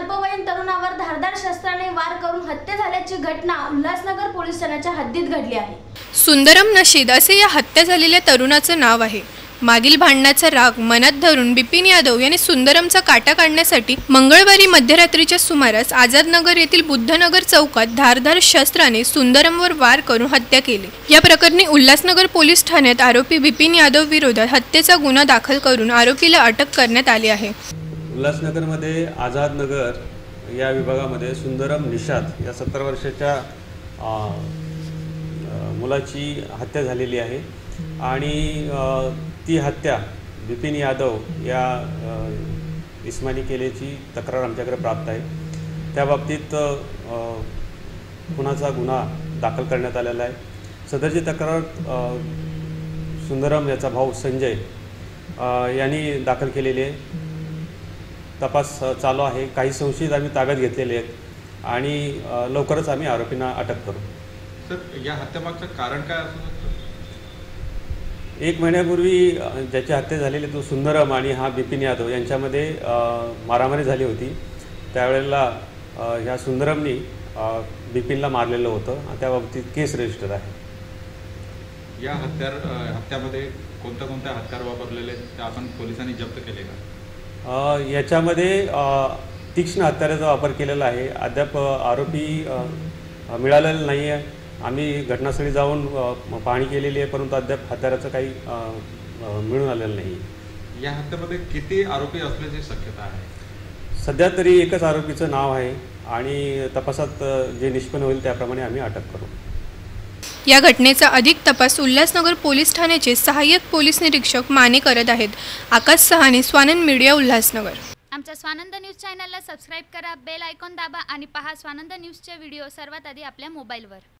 अल्पवयीन तरुणावर धारदार शस्त्राने वार करून हत्या झाल्याची घटना उल्हासनगर पोलीस ठाण्याच्या हद्दीत घडली आहे. सुंदरम नशीद असे या हत्या झालेल्या तरुणाचं नाव आहे. मागील भांडणाचा राग मनात धरून बिपिन यादव यांनी सुंदरमचा काटा काढण्यासाठी मंगळवारी मध्यरात्रीच्या सुमारास आझादनगर येथील बुद्धनगर चौकात धारधार शस्त्राने सुंदरमवर वार करून हत्या केली. या प्रकरणी उल्हासनगर पोलीस ठाण्यात आरोपी बिपिन यादव विरोधात हत्येचा गुन्हा दाखल करून आरोपीला अटक करण्यात आली आहे. उल्हासनगरमध्ये आझादनगर या विभागामध्ये सुंदरम निषाद या सत्तर वर्षाच्या मुलाची हत्या झालेली आहे. आणि ती हत्या बिपिन यादव या इस्मानी केल्याची तक्रार आमच्याकडे प्राप्त आहे. त्या बाबतीत अ, खुनाचा गुन्हा दाखल करण्यात आलेला आहे. सदरची तक्रार सुंदरम याचा भाऊ संजय यांनी दाखल केलेली आहे. तपास चालू आहे. काही संशयित आम्ही ताब्यात घेतलेले आहेत आणि लवकरच आम्ही आरोपींना अटक करू. सर या हत्यामागचं कारण काय असू एक महिन्यापूर्वी ज्याची हत्या झालेली तो सुंदरम आणि हा बिपिन यादव यांच्यामध्ये मारामारी झाली होती. त्यावेळेला ह्या सुंदरमनी बिपिनला मारलेलं होतं आणि त्या बाबतीत केस रजिस्टर आहे. या हत्यार हत्यामध्ये कोणत्या कोणत्या हत्यार वापरलेले ते आपण पोलिसांनी जप्त केले का? याच्यामध्ये तीक्ष्ण हत्याराचा वापर केलेला आहे. अद्याप आरोपी मिळालेला नाही आहे आम्ही घटनास्थळी जाऊन पाहणी केलेली आहे परंतु अद्याप हत्याराचं काही मिळून आलेलं नाही. या हत्येमध्ये किती आरोपी असल्याची शक्यता आहे? सध्या तरी एकच आरोपीचं नाव आहे आणि तपासात जे निष्पन्न होईल त्याप्रमाणे आम्ही अटक करू. या घटनेचा अधिक तपास उल्हासनगर पोलीस ठाण्याचे सहाय्यक पोलीस निरीक्षक माने करत आहेत. आकाश सहाने स्वानंद मीडिया उल्हासनगर. आमच्या स्वानंद न्यूज चॅनलला सबस्क्राईब करा बेल आयकॉन दाबा आणि पहा स्वानंद न्यूजचे व्हिडिओ सर्वात आधी आपल्या मोबाईलवर.